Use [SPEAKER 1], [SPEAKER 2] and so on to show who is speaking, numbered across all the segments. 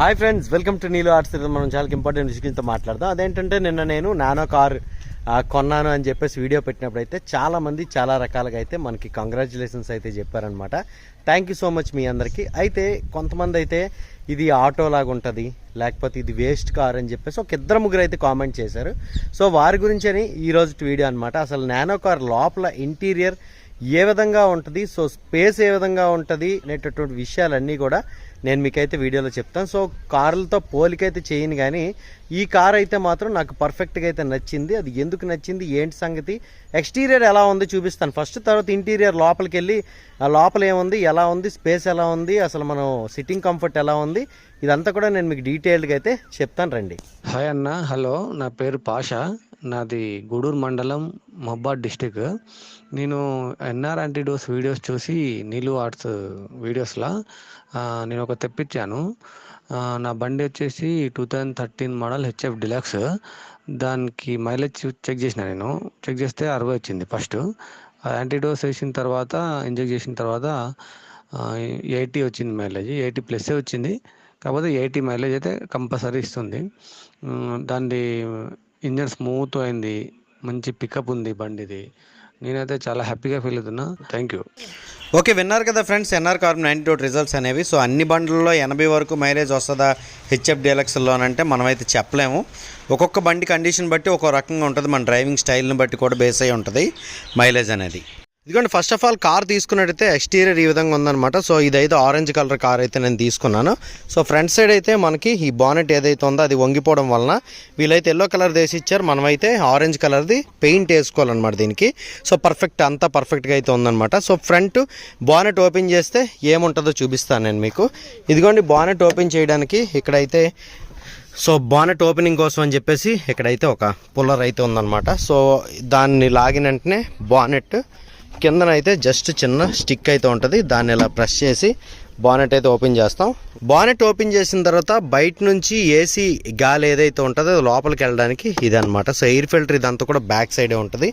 [SPEAKER 1] Hi friends welcome to Neelo arts మనం చాలా important విషయంతో మాట్లాడదాం. అదేంటంటే నిన్న నేను నానో కార్ కొన్నాను అని చెప్పేసి వీడియో పెట్టినప్పుడు అయితే చాలామంది చాలా రకాలుగా అయితే మనకి కంగ్రాచులేషన్స్ అయితే చెప్పారనమాట థ్యాంక్ యూ సో మచ్ మీ అందరికీ. అయితే కొంతమంది అయితే ఇది ఆటో లాగా ఉంటుంది లేకపోతే ఇది వేస్ట్ కార్ అని చెప్పేసి ఒక ఇద్దరు ముగ్గురు అయితే కామెంట్ చేశారు. సో వారి గురించి అని ఈరోజు వీడియో అనమాట అసలు నానో కార్ లోపల ఇంటీరియర్ ఏ విధంగా ఉంటుంది సో స్పేస్ ఏ విధంగా ఉంటుంది అనేటటువంటి విషయాలన్నీ కూడా నేను మీకైతే వీడియోలో చెప్తాను. సో కార్లతో పోలికైతే చేయను కానీ ఈ కార్ అయితే మాత్రం నాకు పర్ఫెక్ట్గా అయితే నచ్చింది. అది ఎందుకు నచ్చింది? ఏంటి సంగతి? ఎక్స్టీరియర్ ఎలా ఉంది చూపిస్తాను. ఫస్ట్ తర్వాత ఇంటీరియర్ లోపలికి వెళ్ళి ఆ లోపల ఏముంది? ఎలా ఉంది? స్పేస్ ఎలా ఉంది? అసలు మనం సిట్టింగ్ కంఫర్ట్ ఎలా ఉంది? ఇదంతా కూడా నేను మీకు డీటెయిల్డ్గా అయితే చెప్తాను రండి.
[SPEAKER 2] హాయ్ అన్న. హలో. నా పేరు పాషా. నాది గూడూరు మండలం మహబాద్ డిస్టిక్. నేను ఎన్ఆర్ యాంటీడోస్ వీడియోస్ చూసి నీలు ఆర్ట్స్ వీడియోస్లో నేను ఒక తెప్పించాను. నా బండి వచ్చేసి two thousand thirteen model HF Deluxe. దానికి మైలేజ్ చెక్ చేసిన నేను. చెక్ చేస్తే అరవై వచ్చింది ఫస్ట్. యాంటీడోస్ వేసిన తర్వాత ఇంజెక్ట్ చేసిన తర్వాత ఎయిటీ వచ్చింది మైలేజ్. ఎయిటీ ప్లస్సే వచ్చింది. కాకపోతే ఎయిటీ మైలేజ్ అయితే కంపల్సరీ ఇస్తుంది. దాన్ని దాని ఇంజన్ స్మూత్ అయింది మంచి పికప్ ఉంది బండిది. నేనైతే చాలా హ్యాపీగా ఫీల్ అవుతున్నా. థ్యాంక్ యూ
[SPEAKER 1] ఓకే విన్నారు కదా friends NR carbon ninety two results అనేవి. సో అన్ని బండ్లలో ఎనభై వరకు మైలేజ్ వస్తుందా హెచ్ఎఫ్ డీలక్స్లోనంటే మనమైతే చెప్పలేము. ఒక్కొక్క బండి కండిషన్ బట్టి ఒక్కో రకంగా ఉంటుంది. మన డ్రైవింగ్ స్టైల్ని బట్టి కూడా బేస్ అయి ఉంటుంది మైలేజ్ అనేది. ఇదిగోండి ఫస్ట్ ఆఫ్ ఆల్ కార్ తీసుకున్నట్టయితే ఎక్స్టీరియర్ ఈ విధంగా ఉందన్నమాట. సో ఇదైతే ఆరెంజ్ కలర్ కార్ అయితే నేను తీసుకున్నాను. సో ఫ్రంట్ సైడ్ అయితే మనకి ఈ బానెట్ ఏదైతే ఉందో అది వంగిపోవడం వలన వీళ్ళైతే ఎల్లో కలర్ వేసి ఇచ్చారు మనమైతే ఆరెంజ్ కలర్ది పెయింట్ వేసుకోవాలన్నమాట దీనికి. సో పర్ఫెక్ట్ అంతా పర్ఫెక్ట్గా అయితే ఉందన్నమాట. సో ఫ్రంట్ బానెట్ ఓపెన్ చేస్తే ఏముంటుందో చూపిస్తాను నేను మీకు. ఇదిగోండి బానెట్ ఓపెన్ చేయడానికి ఇక్కడైతే సో బానెట్ ఓపెనింగ్ కోసం అని చెప్పేసి ఇక్కడైతే ఒక పుల్లర్ అయితే ఉందన్నమాట. సో దాన్ని లాగిన వెంటనే బానెట్ కిందనైతే జస్ట్ చిన్న స్టిక్ అయితే ఉంటుంది. దాన్ని ఇలా ప్రెస్ చేసి బానెట్ అయితే ఓపెన్ చేస్తాం. బానెట్ ఓపెన్ చేసిన తర్వాత బయట నుంచి ఏసీ గాలి ఏదైతే ఉంటుందో అది లోపలికి వెళ్ళడానికి ఇదనమాట సో ఎయిర్ ఫిల్టర్ ఇదంతా కూడా బ్యాక్ సైడే ఉంటుంది.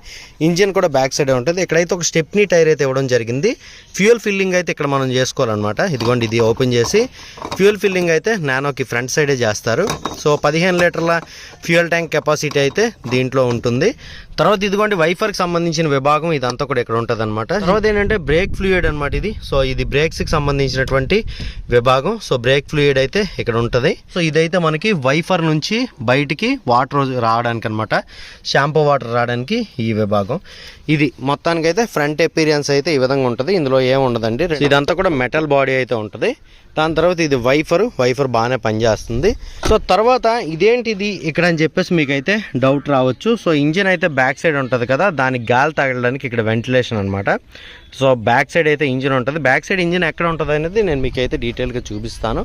[SPEAKER 1] ఇంజిన్ కూడా బ్యాక్ సైడే ఉంటుంది. ఇక్కడైతే ఒక స్టెప్నీ టైర్ అయితే ఇవ్వడం జరిగింది. ఫ్యూయల్ ఫిల్లింగ్ అయితే ఇక్కడ మనం చేసుకోవాలన్నమాట. ఇదిగోండి ఇది ఓపెన్ చేసి ఫ్యూయల్ ఫిల్లింగ్ అయితే నానోకి ఫ్రంట్ సైడే చేస్తారు. సో పదిహేను లీటర్ల ఫ్యూయల్ ట్యాంక్ కెపాసిటీ అయితే దీంట్లో ఉంటుంది. తర్వాత ఇదిగోండి వైఫర్కి సంబంధించిన విభాగం ఇదంతా కూడా ఇక్కడ ఉంటుంది తర్వాత ఏంటంటే బ్రేక్ ఫ్లూయిడ్ అనమాట ఇది. సో ఇది బ్రేక్స్కి సంబంధించినటువంటి విభాగం. సో బ్రేక్ ఫ్లూయిడ్ అయితే ఇక్కడ ఉంటుంది. సో ఇదైతే మనకి వైఫర్ నుంచి బయటికి వాటర్ రావడానికి అనమాట షాంపూ వాటర్ రావడానికి ఈ విభాగం. ఇది మొత్తానికి అయితే ఫ్రంట్ ఎపీరియన్స్ అయితే ఈ విధంగా ఉంటుంది. ఇందులో ఏం ఉండదండి. ఇదంతా కూడా మెటల్ బాడీ అయితే ఉంటుంది. దాని తర్వాత ఇది వైఫర్. వైఫర్ బాగానే పనిచేస్తుంది. సో తర్వాత ఇదేంటి ఇది ఇక్కడ అని చెప్పేసి మీకైతే డౌట్ రావచ్చు. సో ఇంజిన్ అయితే బ్యాక్ సైడ్ ఉంటుంది కదా. దానికి గాలి తగలడానికి ఇక్కడ వెంటిలేషన్ అనమాట సో బ్యాక్ సైడ్ అయితే ఇంజిన్ ఉంటుంది. బ్యాక్ సైడ్ ఇంజిన్ ఎక్కడ ఉంటుంది అనేది నేను మీకు అయితే డీటెయిల్గా చూపిస్తాను.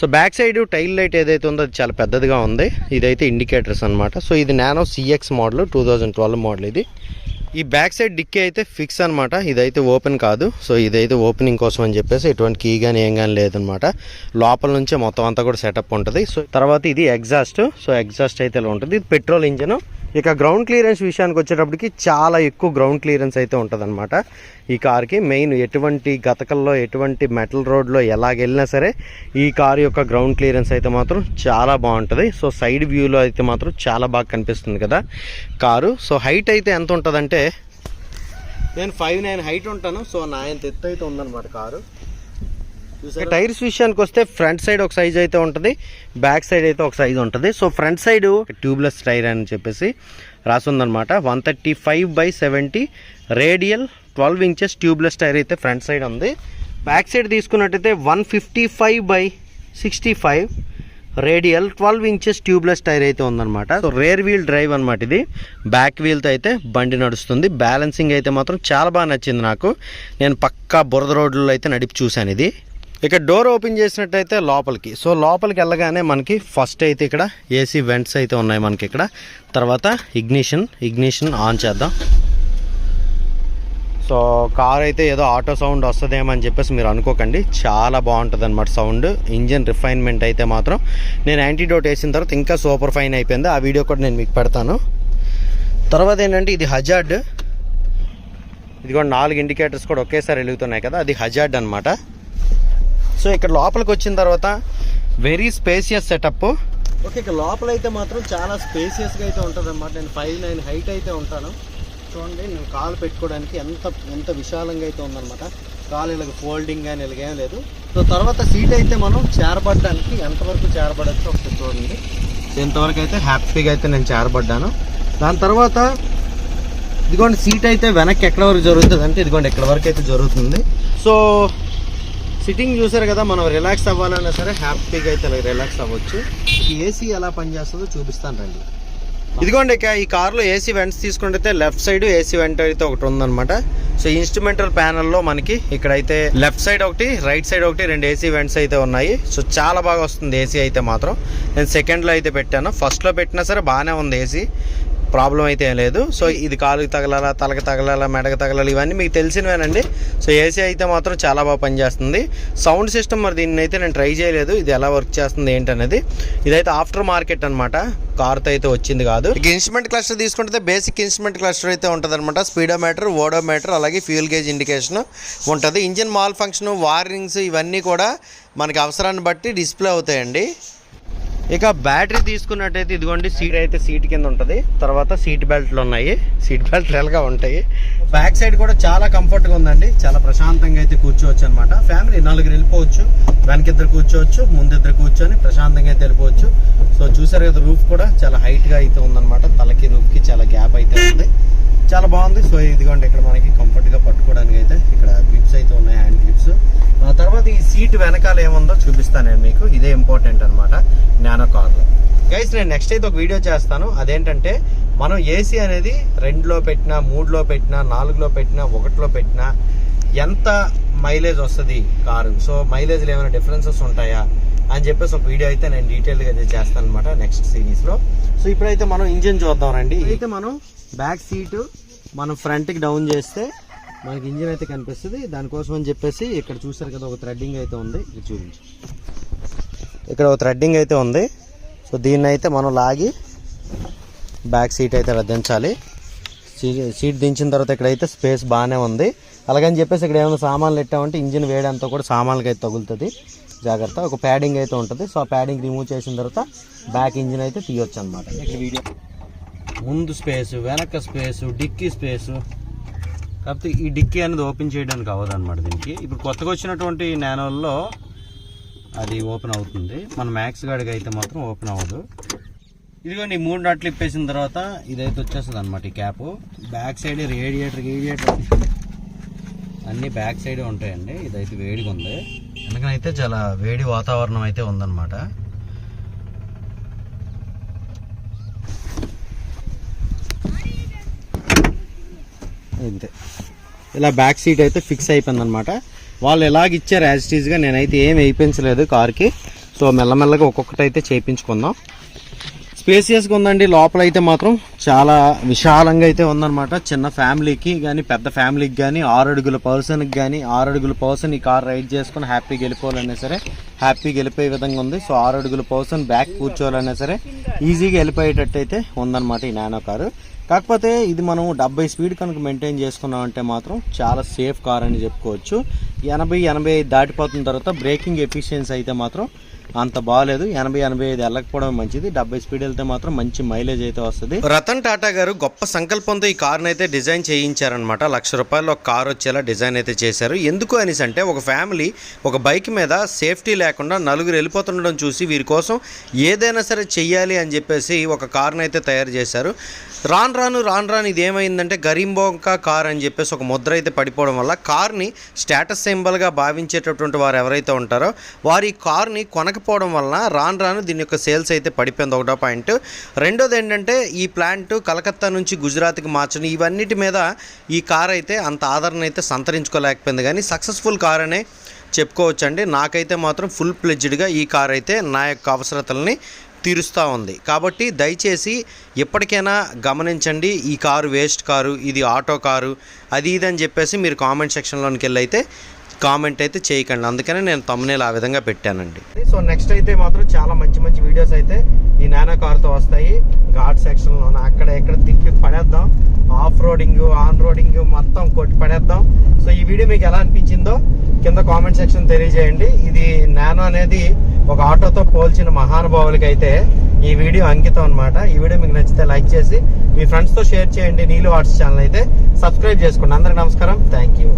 [SPEAKER 1] So back side tail light ఏదైతే ఉందో అది చాలా పెద్దదిగా ఉంది. ఇదైతే ఇండికేటర్స్ అనమాట సో ఇది Nano CX model two thousand twelve model ఇది. ఈ బ్యాక్ సైడ్ డిక్కీ అయితే ఫిక్స్ అనమాట ఇదైతే ఓపెన్ కాదు. సో ఇదైతే ఓపెనింగ్ కోసం అని చెప్పేసి ఎటువంటి కీ కానీ ఏం కానీ లేదనమాట లోపల నుంచే మొత్తం అంతా కూడా సెటప్ ఉంటుంది. సో తర్వాత ఇది ఎగ్జాస్ట్ సో ఎగ్జాస్ట్ అయితే ఇలా ఉంటుంది. ఇది పెట్రోల్ ఇంజిన్. ఇక గ్రౌండ్ క్లియరెన్స్ విషయానికి వచ్చేటప్పటికి చాలా ఎక్కువ గ్రౌండ్ క్లియరెన్స్ అయితే ఉంటుందన్నమాట. ఈ కార్కి మెయిన్ ఎటువంటి గతకల్లో ఎటువంటి మెటల్ రోడ్లో ఎలాగెళ్ళినా సరే ఈ కార్ యొక్క గ్రౌండ్ క్లియరెన్స్ అయితే మాత్రం చాలా బాగుంటుంది. సో సైడ్ వ్యూలో అయితే మాత్రం చాలా బాగా కనిపిస్తుంది కదా కారు. సో హైట్ అయితే ఎంత ఉంటుందంటే నేను ఫైవ్ నైన్ హైట్ ఉంటాను. సో నా ఎంత ఎత్తు అయితే ఉందన్నమాట కారు. టైర్స్ విషయానికి వస్తే ఫ్రంట్ సైడ్ ఒక సైజ్ అయితే ఉంటుంది బ్యాక్ సైడ్ అయితే ఒక సైజ్ ఉంటుంది. So front side tubeless tyre అని చెప్పేసి రాసుందనమాట one thirty five by seventy radial twelve inches tubeless tyre అయితే ఫ్రంట్ సైడ్ ఉంది. బ్యాక్ సైడ్ తీసుకున్నట్టయితే one fifty five by sixty five radial twelve inches tubeless tyre అయితే ఉందన్నమాట. So rear wheel drive అనమాట ఇది. Back వీల్తో అయితే బండి నడుస్తుంది. బ్యాలెన్సింగ్ అయితే మాత్రం చాలా బాగా నచ్చింది నాకు. నేను పక్కా బురద రోడ్లలో అయితే నడిపి చూశాను ఇది. ఇక డోర్ ఓపెన్ చేసినట్టయితే లోపలికి. సో లోపలికి వెళ్ళగానే మనకి ఫస్ట్ అయితే ఇక్కడ ఏసీ వెంట్స్ అయితే ఉన్నాయి మనకి ఇక్కడ. తర్వాత ఇగ్నిషన్ ఇగ్నిషన్ ఆన్ చేద్దాం. సో కార్ అయితే ఏదో ఆటో సౌండ్ వస్తుందేమో అని చెప్పేసి మీరు అనుకోకండి. చాలా బాగుంటుంది అనమాట సౌండ్. ఇంజిన్ రిఫైన్మెంట్ అయితే మాత్రం. నేను యాంటీడోట్ వేసిన తర్వాత ఇంకా సూపర్ ఫైన్ అయిపోయింది. ఆ వీడియో కూడా నేను మీకు పెడతాను. తర్వాత ఏంటంటే ఇది హజార్డ్. ఇది కూడా నాలుగు ఇండికేటర్స్ కూడా ఒకేసారి వెలుగుతున్నాయి కదా. అది హజార్డ్ అనమాట సో ఇక్కడ లోపలికి వచ్చిన తర్వాత వెరీ స్పేసియస్ సెటప్ ఓకే ఇక్కడ లోపల అయితే మాత్రం చాలా స్పేసియస్గా అయితే ఉంటుంది అనమాట నేను ఫైవ్ నైన్ హైట్ అయితే ఉంటాను. చూడండి నేను కాలు పెట్టుకోవడానికి ఎంత ఎంత విశాలంగా అయితే ఉందన్నమాట. కాలు ఇలాగ ఫోల్డింగ్ కానీ ఇలాగేం లేదు. సో తర్వాత సీట్ అయితే మనం చేరబడడానికి ఎంతవరకు చేరబడచ్చు ఒకసారి చూడండి. ఇంతవరకు అయితే హ్యాపీగా అయితే నేను చేరబడ్డాను. దాని తర్వాత ఇదిగోండి సీట్ అయితే వెనక్కి ఎక్కడ వరకు జరుగుతుంది అంటే ఇదిగోండి ఎక్కడ వరకు అయితే జరుగుతుంది. సో సిట్టింగ్ చూసారు కదా మనం రిలాక్స్ అవ్వాలన్నా సరే హ్యాపీగా అయితే రిలాక్స్ అవ్వచ్చు. ఏసీ ఎలా పనిచేస్తుందో చూపిస్తాను రండి. ఇదిగోండి ఇక ఈ కార్లో ఏసీ వెంట్స్ తీసుకుంటే లెఫ్ట్ సైడ్ ఏసీ వెంట్ అయితే ఒకటి ఉందన్నమాట. సో ఇన్స్ట్రుమెంటల్ ప్యానల్లో మనకి ఇక్కడైతే లెఫ్ట్ సైడ్ ఒకటి రైట్ సైడ్ ఒకటి రెండు ఏసీ వెంట్స్ అయితే ఉన్నాయి. సో చాలా బాగా వస్తుంది ఏసీ అయితే మాత్రం. నేను సెకండ్లో అయితే పెట్టాను. ఫస్ట్లో పెట్టినా సరే బాగానే ఉంది ఏసీ ప్రాబ్లం అయితే ఏం లేదు. సో ఇది కాలుకి తగలాలా తలకి తగలాలా మెడకి తగలాలి ఇవన్నీ మీకు తెలిసినవేనండి. సో ఏసీ అయితే మాత్రం చాలా బాగా పనిచేస్తుంది. సౌండ్ సిస్టమ్ మరి దీన్ని అయితే నేను ట్రై చేయలేదు. ఇది ఎలా వర్క్ చేస్తుంది ఏంటనేది. ఇదైతే ఆఫ్టర్ మార్కెట్ అనమాట కార్తో అయితే వచ్చింది కాదు. ఇన్స్ట్రుమెంట్ క్లస్టర్ తీసుకుంటే బేసిక్ ఇన్స్ట్రుమెంట్ క్లస్టర్ అయితే ఉంటుంది అనమాట స్పీడోమీటర్ ఓడోమీటర్ అలాగే ఫ్యూల్ గేజ్ ఇండికేషన్ ఉంటుంది. ఇంజిన్ మాల్ ఫంక్షన్ వార్నింగ్స్ ఇవన్నీ కూడా మనకి అవసరాన్ని బట్టి డిస్ప్లే అవుతాయండి. ఇక బ్యాటరీ తీసుకున్నట్టయితే ఇదిగోండి సీట్ అయితే సీట్ కింద ఉంటుంది. తర్వాత సీట్ బెల్ట్లు ఉన్నాయి. సీట్ బెల్ట్లు ఎలాగా ఉంటాయి. బ్యాక్ సైడ్ కూడా చాలా కంఫర్ట్గా ఉందండి. చాలా ప్రశాంతంగా అయితే కూర్చోవచ్చు అనమాట ఫ్యామిలీ నలుగురు వెళ్ళిపోవచ్చు. వెనకిద్దరు కూర్చోవచ్చు. ముందిద్దరు కూర్చొని ప్రశాంతంగా అయితే వెళ్ళిపోవచ్చు. సో చూసారు కదా రూఫ్ కూడా చాలా హైట్గా అయితే ఉందన్నమాట. తలకి రూఫ్కి చాలా గ్యాప్ అయితే ఉంది. చాలా బాగుంది. సో ఇదిగోండి ఇక్కడ మనకి కంఫర్ట్గా పట్టుకోవడానికి అయితే ఇక్కడ గ్రిప్స్ అయితే ఉన్నాయి హ్యాండ్ గ్రిప్స్ ఆ తర్వాత ఈ సీట్ వెనకాల ఏముందో చూపిస్తాను నేను మీకు. ఇదే ఇంపార్టెంట్ అనమాట నానో కార్లో గైస్ నేను నెక్స్ట్ అయితే ఒక వీడియో చేస్తాను. అదేంటంటే మనం ఏసీ అనేది రెండులో పెట్టినా మూడులో పెట్టినా నాలుగులో పెట్టినా ఒకటిలో పెట్టినా ఎంత మైలేజ్ వస్తుంది కారు? సో మైలేజ్లో ఏమైనా డిఫరెన్సెస్ ఉంటాయా? అని చెప్పేసి ఒక వీడియో అయితే నేను డీటెయిల్గా అయితే చేస్తాను అనమాట నెక్స్ట్ సిరీస్లో సో ఇప్పుడైతే మనం ఇంజిన్ చూద్దాం రండి. అయితే మనం బ్యాక్ సీటు మనం ఫ్రంట్కి డౌన్ చేస్తే మనకి ఇంజిన్ అయితే కనిపిస్తుంది. దానికోసం అని చెప్పేసి ఇక్కడ చూసారు కదా ఒక థ్రెడ్డింగ్ అయితే ఉంది. ఇక్కడ చూపించు ఇక్కడ ఒక థ్రెడ్డింగ్ అయితే ఉంది. సో దీన్ని అయితే మనం లాగి బ్యాక్ సీట్ అయితే ఇలా దించాలి సీ- సీట్ దించిన తర్వాత ఇక్కడైతే స్పేస్ బాగానే ఉంది. అలాగని చెప్పేసి ఇక్కడ ఏమైనా సామాన్లు పెట్టామంటే ఇంజిన్ వేయడంతో కూడా సామాన్లకి అయితే తగులుతుంది. జాగ్రత్త. ఒక ప్యాడింగ్ అయితే ఉంటుంది. సో ఆ ప్యాడింగ్ రిమూవ్ చేసిన తర్వాత బ్యాక్ ఇంజిన్ అయితే తీయొచ్చు అనమాట ఇక్కడ వీడియో. ముందు స్పేస్ వెనక స్పేసు డిక్కీ స్పేసు కాకపోతే ఈ డిక్కీ అనేది ఓపెన్ చేయడానికి అవ్వదు అనమాట దీనికి. ఇప్పుడు కొత్తగా వచ్చినటువంటి నానోల్లో అది ఓపెన్ అవుతుంది. మన మ్యాక్స్ గాడికి అయితే మాత్రం ఓపెన్ అవ్వదు. ఇదిగోండి ఈ మూడు నట్లు ఇప్పేసిన తర్వాత ఇదైతే వచ్చేస్తుంది అనమాట ఈ cap. Back side radiator radiator అన్ని బ్యాక్ సైడ్ ఉంటాయండి. ఇదైతే వేడిగా ఉంది అందుకని అయితే చాలా వేడి వాతావరణం అయితే ఉందన్నమాట. ఇంతే ఇలా బ్యాక్ సీట్ అయితే ఫిక్స్ అయిపోయింది అనమాట వాళ్ళు ఎలాగ ఇచ్చారు యాజ్ నేనైతే ఏం వేయించలేదు కార్కి సో మెల్లమెల్లగా ఒక్కొక్కటి అయితే చేయించుకుందాం. స్పేసియస్గా ఉందండి. లోపల అయితే మాత్రం చాలా విశాలంగా అయితే ఉందన్నమాట. చిన్న ఫ్యామిలీకి కానీ పెద్ద ఫ్యామిలీకి కానీ ఆరు అడుగుల పర్సన్కి కానీ ఆరు అడుగుల పర్సన్ ఈ కార్ రైడ్ చేసుకుని హ్యాపీగా వెళ్ళిపోవాలన్నా సరే హ్యాపీగా వెళ్ళిపోయే విధంగా ఉంది. సో ఆరు అడుగుల పర్సన్ బ్యాక్ కూర్చోవాలన్నా సరే ఈజీగా వెళ్ళిపోయేటట్టు అయితే ఉందన్నమాట ఈ నానో కారు. కాకపోతే ఇది మనం డెబ్బై స్పీడ్ కనుక మెయింటైన్ చేసుకున్నామంటే మాత్రం చాలా సేఫ్ కార్ అని చెప్పుకోవచ్చు. ఎనభై ఎనభై దాటిపోతున్న తర్వాత బ్రేకింగ్ ఎఫిషియన్సీ అయితే మాత్రం అంత బాగాలేదు ఎనభై ఎనభై ఐదు వెళ్ళకపోవడం మంచిది. డెబ్బై స్పీడ్ వెళ్తే మాత్రం మంచి మైలేజ్ అయితే వస్తుంది. రతన్ టాటా గారు గొప్ప సంకల్పంతో ఈ కార్ని అయితే డిజైన్ చేయించారనమాట లక్ష రూపాయలు ఒక కార్ వచ్చేలా డిజైన్ అయితే చేశారు. ఎందుకు అనేసి అంటే ఒక ఫ్యామిలీ ఒక బైక్ మీద సేఫ్టీ లేకుండా నలుగురు వెళ్ళిపోతుండడం చూసి వీరి కోసం ఏదైనా సరే చెయ్యాలి అని చెప్పేసి ఒక కార్ని అయితే తయారు చేశారు. రాను రాను రాను రాను ఇది ఏమైందంటే గరీంబోంకా కార్ అని చెప్పేసి ఒక ముద్ర అయితే పడిపోవడం వల్ల కార్ని స్టేటస్ సింబల్గా భావించేటటువంటి వారు ఎవరైతే ఉంటారో వారి ఈ కార్ని కొనకపోవడం వలన రాను రాను దీని యొక్క సేల్స్ అయితే పడిపోయింది. ఒకటో పాయింట్. రెండోది ఏంటంటే ఈ ప్లాంట్ కలకత్తా నుంచి గుజరాత్కి మార్చడం ఇవన్నిటి మీద ఈ కార్ అయితే అంత ఆదరణ అయితే సంతరించుకోలేకపోయింది. కానీ సక్సెస్ఫుల్ కార్ అనే చెప్పుకోవచ్చండి. నాకైతే మాత్రం ఫుల్ ప్లెడ్జ్డ్గా ఈ కార్ అయితే నా యొక్క అవసరతల్ని తీరుస్తూ ఉంది. కాబట్టి దయచేసి ఎప్పటికైనా గమనించండి ఈ కారు వేస్ట్ కారు ఇది ఆటో కారు అది ఇది అని చెప్పేసి మీరు కామెంట్ సెక్షన్లోనికి వెళ్ళి అయితే కామెంట్ అయితే చేయకండి. అందుకనే నేను తమ్మునేలు ఆ విధంగా పెట్టానండి. సో నెక్స్ట్ అయితే మాత్రం చాలా మంచి మంచి వీడియోస్ అయితే ఈ నానో కార్తో వస్తాయి. ఘాట్ సెక్షన్లో అక్కడ ఎక్కడ తిప్పి పడేద్దాం. ఆఫ్ రోడింగ్ ఆన్ రోడింగ్ మొత్తం కొట్టి పడేద్దాం. సో ఈ వీడియో మీకు ఎలా అనిపించిందో కింద కామెంట్ సెక్షన్ తెలియజేయండి. ఇది నానో అనేది ఒక ఆటోతో పోల్చిన మహానుభావులకి అయితే ఈ వీడియో అంకితం అన్నమాట. ఈ వీడియో మీకు నచ్చితే లైక్ చేసి మీ ఫ్రెండ్స్తో షేర్ చేయండి. నీళ్ళు ఆర్ట్స్ ఛానల్ అయితే సబ్స్క్రైబ్ చేసుకోండి. అందరికి నమస్కారం. Thank you